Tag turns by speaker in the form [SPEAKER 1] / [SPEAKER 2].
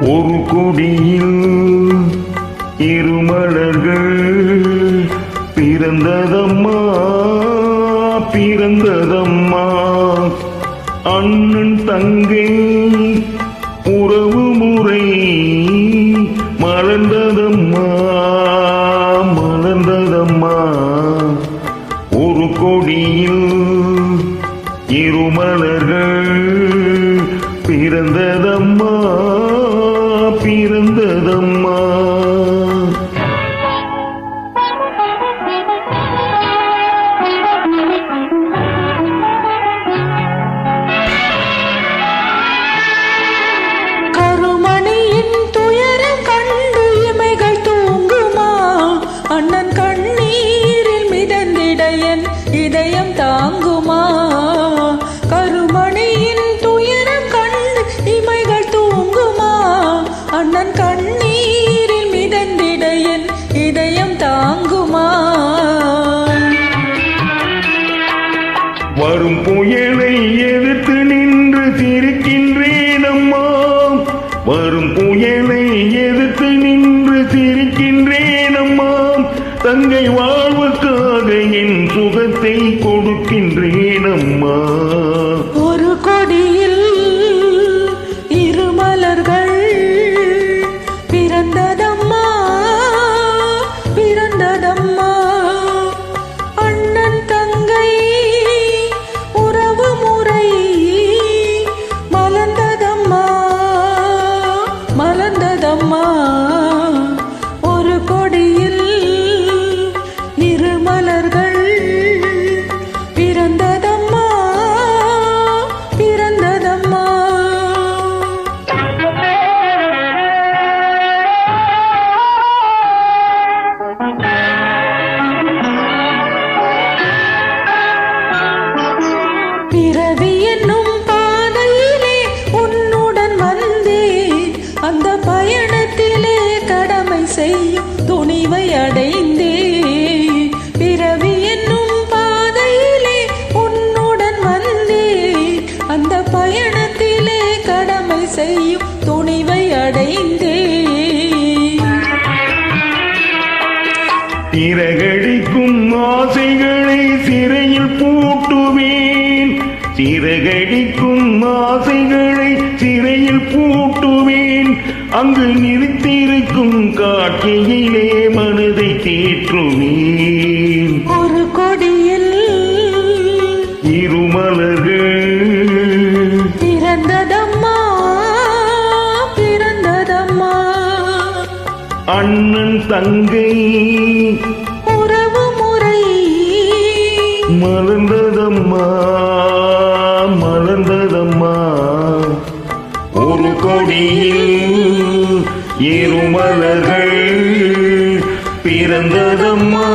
[SPEAKER 1] ஒரு கொடியில் இருமலர்கள் பிறந்ததம்மா பிறந்ததம்மா. அண்ணன் தங்கை உறவு முறை மலர்ந்ததம்மா மலர்ந்ததம்மா. ஒரு கொடியில் இருமலர்கள் பிறந்த எதிர்த்து நின்று சிரிக்கின்றேன் அம்மா வரும் புயலை எதிர்த்து நின்று சிரிக்கின்றேன் அம்மா தங்கை வாழ்வுக்காக என் சுகத்தை கொடுக்கின்றேன் அம்மா
[SPEAKER 2] பயணத்திலே கடமை செய்யும் துணிவை அடைந்தே. பிறவி என்னும் பாதையிலே உன்னுடன் வந்தே. அந்த பயணத்திலே கடமை செய்யும் துணிவை அடைந்தே.
[SPEAKER 1] சிறகடிக்கும் ஆசைகளை சிறையில் பூட்டுவேன். சிறை அங்கு நிறுத்தியிருக்கும் காட்சியிலே மனதை தேற்றுவேன்.
[SPEAKER 2] ஒரு கொடியில்
[SPEAKER 1] இருமலர்கள்
[SPEAKER 2] பிறந்ததம்மா பிறந்ததம்மா.
[SPEAKER 1] அண்ணன் தங்கை
[SPEAKER 2] உறவு முறை.
[SPEAKER 1] மலர்ந்ததம்மா. ஒரு கொடியில் இருமலர்கள் பிறந்ததம்மா பிறந்ததம்மா.